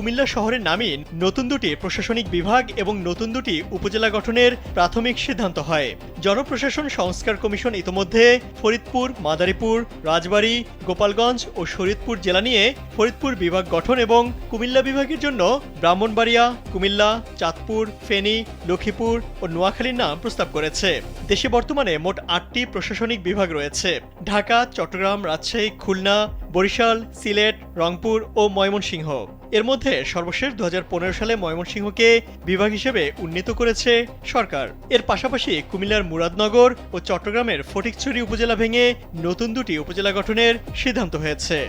কুমিল্লা শহরের নামই নতুন দুটি প্রশাসনিক বিভাগ এবং নতুন দুটি উপজেলা গঠনের প্রাথমিক সিদ্ধান্ত হয়। জনপ্রশাসন সংস্কার কমিশন ইতোমধ্যে ফরিদপুর, মাদারীপুর, রাজবাড়ী, গোপালগঞ্জ ও শরীয়তপুর জেলা নিয়ে ফরিদপুর বিভাগ গঠন এবং কুমিল্লা বিভাগের জন্য ব্রাহ্মণবাড়িয়া, কুমিল্লা, চাঁদপুর, ফেনী, লক্ষ্মীপুর ও নোয়াখালীর নাম প্রস্তাব করেছে। দেশে বর্তমানে মোট আটটি প্রশাসনিক বিভাগ রয়েছে। ঢাকা, চট্টগ্রাম, রাজশাহী, খুলনা বরিশাল, সিলেট, রংপুর ও ময়মনসিংহ। এর মধ্যে সর্বশেষ দু হাজার পনেরো সালে ময়মনসিংহকে বিভাগ হিসেবে উন্নীত করেছে সরকার। এর পাশাপাশি কুমিল্লার মুরাদনগর ও চট্টগ্রামের ফটিকছড়ি উপজেলা ভেঙে নতুন দুটি উপজেলা গঠনের সিদ্ধান্ত হয়েছে।